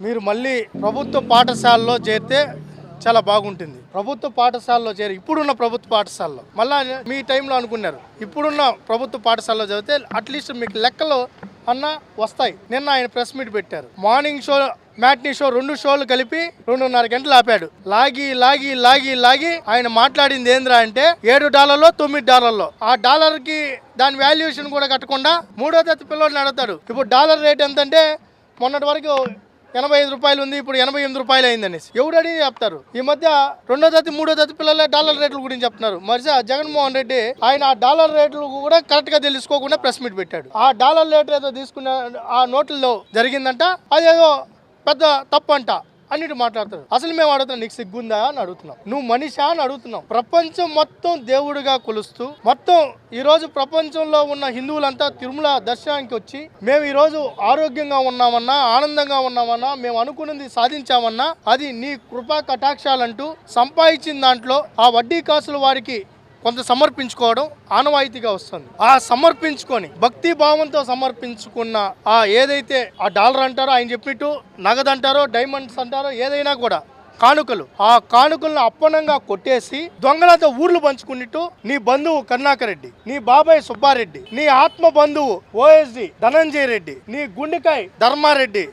మీరు మళ్ళీ ప్రభుత్వ పాఠశాలలో చేరితే చాలా బాగుంటుంది. ప్రభుత్వ పాఠశాలలో చేరి ఇప్పుడున్న ప్రభుత్వ పాఠశాలలో. మళ్ళా మీ టైంలో అనుకున్నారు ఇప్పుడున్న ప్రభుత్వ పాఠశాలలో చదివితే అట్లీస్ట్ మీకు లెక్కలు అన్న వస్తాయి. నిన్న ఆయన ప్రెస్ మీట్ పెట్టారు. మార్నింగ్ షో మ్యాట్నీ షో రెండు షోలు కలిపి రెండున్నర గంటలు ఆపాడు. లాగి లాగి లాగి లాగి ఆయన మాట్లాడింది ఏంద్రా అంటే ఏడు డాలర్లో తొమ్మిది డాలర్లో. ఆ డాలర్కి దాని వాల్యుయేషన్ కూడా కట్టకుండా మూడో తరగతి పిల్లోడిని అడుగుతాడు. ఇప్పుడు డాలర్ రేట్ ఎంతంటే మొన్నటి వరకు ఎనభై ఐదు రూపాయలు ఉంది ఇప్పుడు ఎనభై ఎనిమిది రూపాయలు అయిందనేసి. ఎవడని చెప్తారు? ఈ మధ్య రెండో తరగతి మూడో తరగతి పిల్లలే డాలర్ రేట్ల గురించి చెప్తున్నారు. మరి జగన్మోహన్ రెడ్డి ఆయన ఆ డాలర్ రేట్లు కూడా కరెక్ట్గా తెలుసుకోకుండా ప్రెస్ మీట్ పెట్టాడు. ఆ డాలర్ రేట్ ఏదో తీసుకున్న ఆ నోట్లలో జరిగిందంట అదేదో పెద్ద తప్పు అంట అన్నిటి మాట్లాడుతాడు అసలు మేము అడుగుతున్నాం నీకు సిగ్గుందా అని అడుగుతున్నాం. నువ్వు మనిషా అని అడుగుతున్నాం. ప్రపంచం మొత్తం దేవుడిగా కొలుస్తూ మొత్తం ఈ రోజు ప్రపంచంలో ఉన్న హిందువులంతా తిరుమల దర్శనానికి వచ్చి మేము ఈ రోజు ఆరోగ్యంగా ఉన్నామన్నా ఆనందంగా ఉన్నామన్నా మేము అనుకున్నది సాధించామన్నా అది నీ కృపా కటాక్షాలంటూ సంపాదించిన దాంట్లో ఆ వడ్డీ కాసులు వారికి కొంత సమర్పించుకోవడం ఆనవాయితీగా వస్తుంది. ఆ సమర్పించుకొని భక్తి భావంతో సమర్పించుకున్న ఆ ఏదైతే ఆ డాలర్ అంటారో ఆయన చెప్పినట్టు నగదు అంటారో డైమండ్స్ అంటారో ఏదైనా కూడా కానుకలు ఆ కానుకలను అప్పనంగా కొట్టేసి దొంగలతో ఊర్లు పంచుకున్నట్టు నీ బంధువు కరుణాకర్ రెడ్డి నీ బాబాయ్ సుబ్బారెడ్డి నీ ఆత్మ బంధువు ఓఎస్డి ధనంజయ రెడ్డి నీ గుండెకాయ్ ధర్మారెడ్డి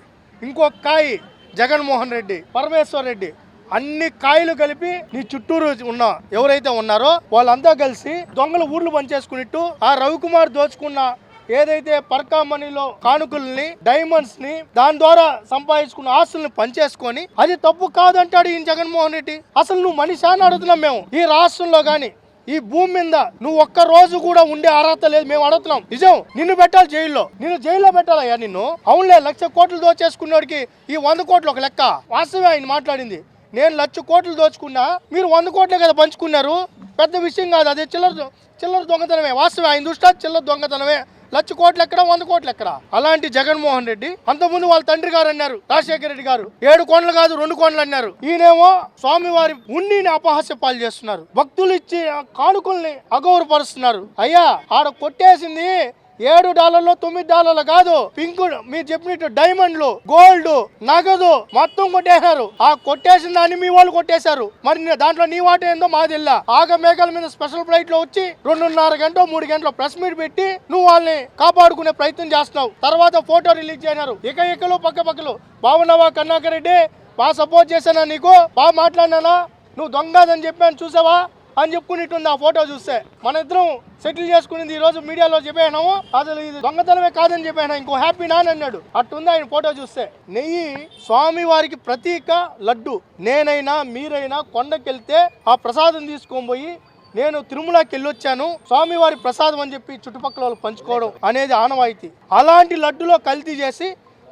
ఇంకొక కాయి జగన్మోహన్ రెడ్డి పరమేశ్వర్ రెడ్డి అన్ని కాయలు కలిపి నీ చుట్టూరు ఉన్న ఎవరైతే ఉన్నారో వాళ్ళంతా కలిసి దొంగలు ఊర్లు పనిచేసుకున్నట్టు ఆ రవికుమార్ దోచుకున్న ఏదైతే పర్కా మనీలో కానుకల్ని డైమండ్స్ని దాని ద్వారా సంపాదించుకున్న ఆస్తుల్ని పంచేసుకొని అది తప్పు కాదంటాడు ఈయన జగన్మోహన్ రెడ్డి. అసలు నువ్వు మనిషి అని అడుగుతున్నాం మేము. ఈ రాష్ట్రంలో కానీ ఈ భూమి మీద నువ్వు ఒక్క రోజు కూడా ఉండే అర్హత లేదు మేము అడుగుతున్నాం. నిజం? నిన్ను పెట్టాలి జైల్లో. నిన్ను జైల్లో పెట్టాలయ్యా నిన్ను? అవునులే లక్ష కోట్లు దోచేసుకున్నోడికి ఈ వంద కోట్లు ఒక లెక్క. వాస్తవే ఆయన మాట్లాడింది. నేను లక్ష కోట్లు దోచుకున్నా మీరు వంద కోట్లే కదా పంచుకున్నారు. పెద్ద విషయం కాదు అది చిల్లర చిల్లర దొంగతనమే. వాస్తవే ఆయన దృష్ట్యా చిల్లర దొంగతనమే. లక్ష కోట్లు ఎక్కడ వంద కోట్లు ఎక్కడ? అలాంటి జగన్మోహన్ రెడ్డి అంతకుముందు వాళ్ళ తండ్రి గారు అన్నారు రాజశేఖర రెడ్డి గారు. ఏడు కోట్లు కాదు రెండు కోట్లు అన్నారు. ఈయనేమో స్వామివారి ఉన్నిని అపహాస్య పాలు చేస్తున్నారు. భక్తులు ఇచ్చి ఆ కానుకల్ని అగౌరపరుస్తున్నారు అయ్యా ఆడ కొట్టేసింది ఏడు డాలర్లు తొమ్మిది డాలర్లు కాదు. పింక్ మీరు చెప్పినట్టు డైమండ్లు గోల్డ్ నగదు మొత్తం కొట్టేశారు. ఆ కొట్టేసిన దాన్ని మీ వాళ్ళు కొట్టేశారు. మరి దాంట్లో నీ వాట ఏందో మాది ఆగ మేఘాల మీద స్పెషల్ ఫ్లైట్లో వచ్చి రెండున్నర గంట మూడు గంటల ప్రెస్ మీట్ పెట్టి నువ్వు వాళ్ళని కాపాడుకునే ప్రయత్నం చేస్తున్నావు. తర్వాత ఫోటో రిలీజ్ చేశారు ఇక ఇకలు పక్క పక్కలు. బాగున్నావా కన్నాకర్ రెడ్డి? బాగా సపోర్ట్ చేశానా నీకు? బాగా మాట్లాడినానా? నువ్వు దొంగదని చెప్పాను చూసావా? అని చెప్పుకునేట్టుంది ఆ ఫోటో చూస్తే మన ఇద్దరం సెటిల్ చేసుకునేది ఈ రోజు మీడియాలో చెప్పాను అసలు ఇది దొంగతనమే కాదని చెప్పాను ఇంకో హ్యాపీ నాన్ అన్నాడు. అట్టుంది ఆయన ఫోటో చూస్తే నెయ్యి స్వామి వారికి ప్రతీక లడ్డు. నేనైనా మీరైనా కొండకెళ్తే ఆ ప్రసాదం తీసుకొని పోయి నేను తిరుమలకి వెళ్ళొచ్చాను. స్వామివారి ప్రసాదం అని చెప్పి చుట్టుపక్కల వాళ్ళు పంచుకోవడం అనేది ఆనవాయితీ. అలాంటి లడ్డులో కల్తీ చేసి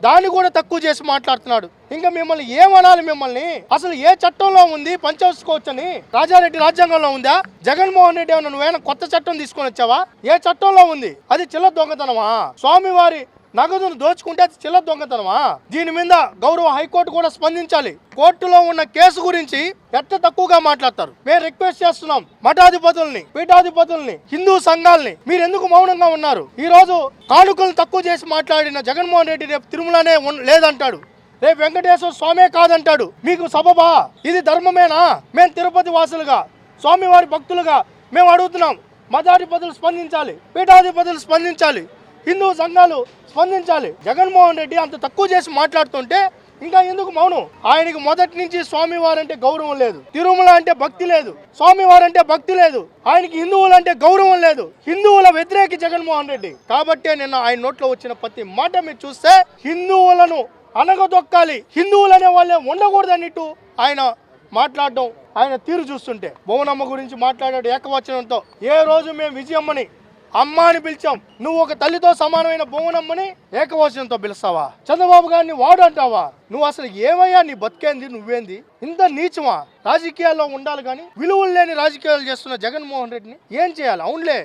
దాన్ని కూడా తక్కువ చేసి మాట్లాడుతున్నాడు. ఇంకా మిమ్మల్ని ఏమనాలి మిమ్మల్ని? అసలు ఏ చట్టంలో ఉంది? పంచవచ్చుకోవచ్చని రాజారెడ్డి రాజ్యాంగంలో ఉందా? జగన్మోహన్ రెడ్డి ఏమన్నా నువ్వేనా కొత్త చట్టం తీసుకొని వచ్చావా? ఏ చట్టంలో ఉంది? అది చిల్ల దొంగతనమా? స్వామివారి నగదును దోచుకుంటే అది చిల్ల దొంగతనమా? దీని మీద గౌరవ హైకోర్టు కూడా స్పందించాలి. కోర్టులో ఉన్న కేసు గురించి ఎట్ట తక్కువగా మాట్లాడతారు? మేము రిక్వెస్ట్ చేస్తున్నాం మఠాధిపతుల్ని పీఠాధిపతుల్ని హిందూ సంఘాలని. మీరు ఎందుకు మౌనంగా ఉన్నారు? ఈ రోజు కానుకలు తక్కువ చేసి మాట్లాడిన జగన్మోహన్ రెడ్డి రేపు తిరుమలనే లేదంటాడు. రేపు వెంకటేశ్వర స్వామే కాదంటాడు. మీకు సబబా? ఇది ధర్మమేనా? మేము తిరుపతి వాసులుగా స్వామివారి భక్తులుగా మేము అడుగుతున్నాం. మఠాధిపతులు స్పందించాలి పీఠాధిపతులు స్పందించాలి. హిందూ సంఘాలు స్పందించాలి. జగన్మోహన్ రెడ్డి అంత తక్కువ చేసి మాట్లాడుతుంటే ఇంకా ఎందుకు మౌనం? ఆయనకి మొదటి నుంచి స్వామివారు అంటే గౌరవం లేదు. తిరుమల అంటే భక్తి లేదు. స్వామివారు అంటే భక్తి లేదు. ఆయనకి హిందువులు అంటే గౌరవం లేదు. హిందువుల వ్యతిరేకి జగన్మోహన్ రెడ్డి. కాబట్టే నిన్న ఆయన నోట్లో వచ్చిన ప్రతి మాట మీరు చూస్తే హిందువులను అనగదొక్కాలి హిందువులనే వాళ్ళే ఉండకూడదు అన్నట్టు ఆయన మాట్లాడడం ఆయన తీరు చూస్తుంటే. భువనమ్మ గురించి మాట్లాడాడు ఏకవచనంతో. ఏ రోజు మేము విజయమ్మని అమ్మ అని పిలిచాం. నువ్వు ఒక తల్లితో సమానమైన భువనమ్మని ఏకవచనంతో పిలుస్తావా? చంద్రబాబు గారిని వాడు అంటావా? నువ్వు అసలు ఏమయ్యా నీ బతికేంది? నువ్వేంది? ఇంత నీచమా? రాజకీయాల్లో ఉండాలి కానీ విలువలు లేని రాజకీయాలు చేస్తున్న జగన్మోహన్ రెడ్డిని ఏం చేయాలి? అవునులే.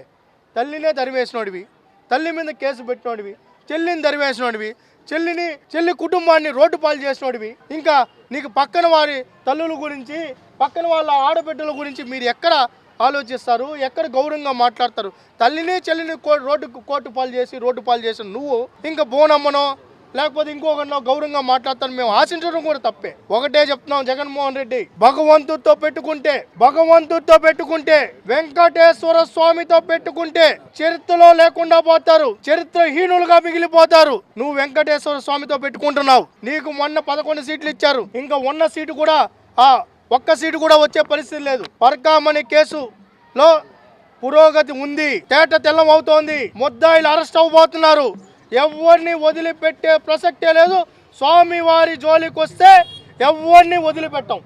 తల్లినే దరివేసినోడివి తల్లి మీద కేసు పెట్టినోడివి. చెల్లిని దరివేసినోడివి చెల్లిని చెల్లి కుటుంబాన్ని రోడ్డు పాలు చేసినోడివి. ఇంకా నీకు పక్కన వారి తల్లుల గురించి పక్కన వాళ్ళ ఆడబిడ్డల గురించి మీరు ఎక్కడ ఆలోచిస్తారు ఎక్కడ గౌరవంగా మాట్లాడతారు? తల్లిని చెల్లిని కో రోడ్డు కోర్టు పాలు చేసి రోడ్డు పాలు చేసిన నువ్వు ఇంకా బోనమ్మనో లేకపోతే ఇంకొకరినో గౌరవంగా మాట్లాడతాను మేము ఆశించడం కూడా తప్పే. ఒకటే చెప్తున్నాం జగన్మోహన్ రెడ్డి. భగవంతుడితో పెట్టుకుంటే భగవంతుడితో పెట్టుకుంటే వెంకటేశ్వర స్వామితో పెట్టుకుంటే చరిత్రలో లేకుండా పోతారు చరిత్రహీనులుగా మిగిలిపోతారు. నువ్వు వెంకటేశ్వర స్వామితో పెట్టుకుంటున్నావు. నీకు మొన్న పదకొండు సీట్లు ఇచ్చారు. ఇంకా ఉన్న సీటు కూడా ఆ ఒక్క సీటు కూడా వచ్చే పరిస్థితి లేదు. పర్కామణి కేసులో పురోగతి ఉంది. తేట తెల్లం అవుతోంది. ముద్దాయిలు అరెస్ట్ అవబోతున్నారు ఎవరిని వదిలిపెట్టే ప్రసక్తే లేదు. స్వామి వారి జోలికి వస్తే ఎవరిని వదిలిపెట్టాం?